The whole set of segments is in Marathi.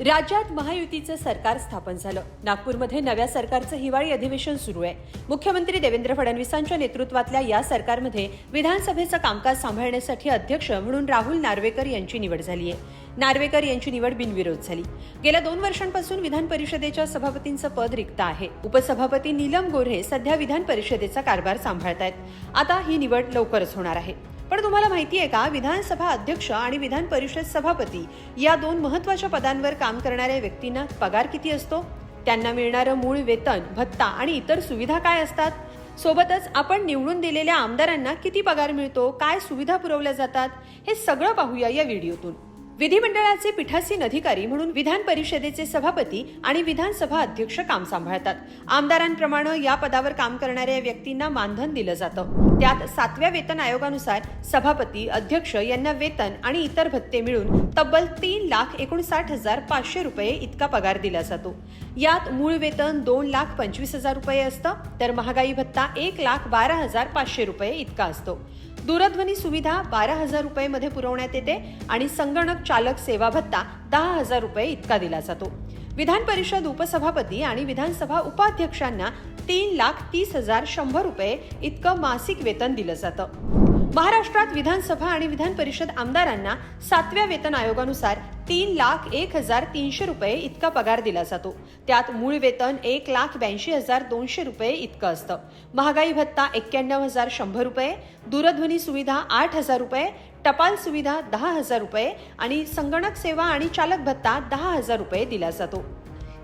राज्यात महायुतीचं सरकार स्थापन झालं. नागपूरमध्ये नव्या सरकारचं हिवाळी अधिवेशन सुरू आहे. मुख्यमंत्री देवेंद्र फडणवीसांच्या नेतृत्वातल्या या सरकारमध्ये विधानसभेचं कामकाज सांभाळण्यासाठी अध्यक्ष म्हणून राहुल नार्वेकर यांची निवड झाली आहे. नार्वेकर यांची निवड बिनविरोध झाली. गेल्या दोन वर्षांपासून विधान परिषदेच्या सभापतींचं पद रिक्त आहे. उपसभापती नीलम गोऱ्हे सध्या विधान परिषदेचा कारभार आहेत आता ही निवड लवकरच होणार आहे. पण तुम्हाला माहिती आहे का विधानसभा अध्यक्ष आणि विधान परिषद सभापती या दोन महत्त्वाच्या पदांवर काम करणाऱ्या व्यक्तींना पगार किती असतो? त्यांना मिळणारं मूळ वेतन भत्ता आणि इतर सुविधा काय असतात? सोबतच आपण निवडून दिलेल्या आमदारांना किती पगार मिळतो? काय सुविधा पुरवल्या जातात? हे सगळं पाहूया या व्हिडिओतून. विधिमंडळाचे पीठासीन अधिकारी म्हणून विधान परिषदेचे सभापती आणि विधानसभा अध्यक्ष काम सांभाळतात. आमदारांप्रमाणे या पदावर काम करणाऱ्या व्यक्तींना मानधन दिलं जातं. त्यात सातव्या वेतन आयोगानुसार सभापती अध्यक्ष यांना वेतन आणि इतर भत्ते मिळून तब्बल तीन लाख एकोणसाठ हजार पाचशे रुपये इतका पगार दिला जातो. यात मूळ वेतन दोन लाख पंचवीस हजार रुपये असतं तर महागाई भत्ता एक लाख बारा हजार पाचशे रुपये इतका असतो. दूरध्वनी सुविधा बारा हजार रुपये मध्ये पुरवण्यात येते आणि संगणक चालक सेवा भत्ता दहा हजार रुपये इतका दिला जातो. विधान परिषद उपसभापती आणि विधानसभा उपाध्यक्षांना तीन लाख तीस हजार शंभर रुपये इतकं मासिक वेतन दिलं जातं. महाराष्ट्रात विधानसभा आणि विधान परिषद आमदारांना सातव्या वेतन आयोगानुसार तीन लाख एक हजार तीनशे रुपये इतका पगार दिला जातो. त्यात मूळ वेतन एक लाख ब्याऐंशी हजार दोनशे रुपये इतकं असतं. महागाई भत्ता एक्क्याण्णव हजार शंभर रुपये दूरध्वनी सुविधा आठ हजार रुपये टपाल सुविधा दहा हजार रुपये आणि संगणक सेवा आणि चालक भत्ता दहा हजार रुपये दिला जातो.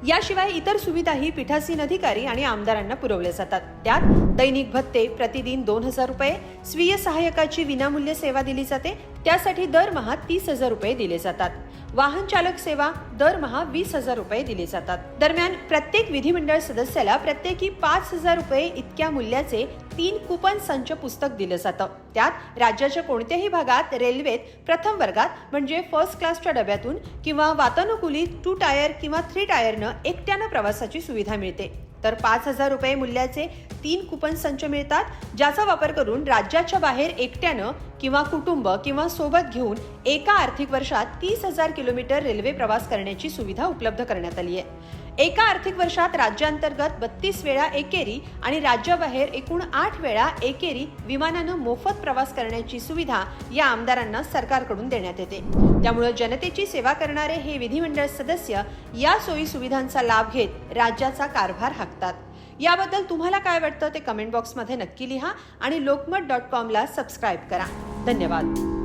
याशिवाय इतर सुविधाही पीठासीन अधिकारी आणि आमदारांना पुरवल्या जातात. त्यात दैनिक भत्ते प्रतिदिन दोन हजार रुपये स्वीय सहाय्यकाची विनामूल्य सेवा दिली जाते त्यासाठी दरमहा तीस हजार रुपये दिले जातात. वाहन चालक सेवा दरमहा वीस हजार रुपये दिले जातात. दरम्यान प्रत्येक विधिमंडळ सदस्याला प्रत्येकी पाच हजार रुपये इतक्या मूल्याचे तीन कुपन संच पुस्तक दिलं जातं. त्यात राज्याच्या कोणत्याही भागात रेल्वेत प्रथम वर्गात म्हणजे फर्स्ट क्लासच्या डब्यातून किंवा वातानुकूलित टू टायर किंवा थ्री टायरनं एकट्यानं प्रवासाची सुविधा मिळते. तर पाच हजार रुपये मूल्याचे तीन कुपन संच मिळतात ज्याचा वापर करून राज्याच्या बाहेर एकट्यानं किंवा कुटुंब किंवा सोबत घेऊन एका आर्थिक वर्षात तीस हजार किलोमीटर रेल्वे प्रवास करण्याची सुविधा उपलब्ध करण्यात आली आहे. एका आर्थिक वर्षात राज्यांतर्गत बत्तीस वेळा एकेरी आणि राज्याबाहेर एकूण आठ वेळा एकेरी विमानानं मोफत प्रवास करण्याची सुविधा या आमदारांना सरकारकडून देण्यात येते. त्यामुळे जनतेची सेवा करणारे हे विधिमंडळ सदस्य या सोयी सुविधांचा लाभ घेत राज्याचा कारभार हाकतात. याबद्दल तुम्हाला काय वाटतं ते कमेंट बॉक्समध्ये नक्की लिहा आणि लोकमत डॉट कॉमला सबस्क्राईब करा. धन्यवाद.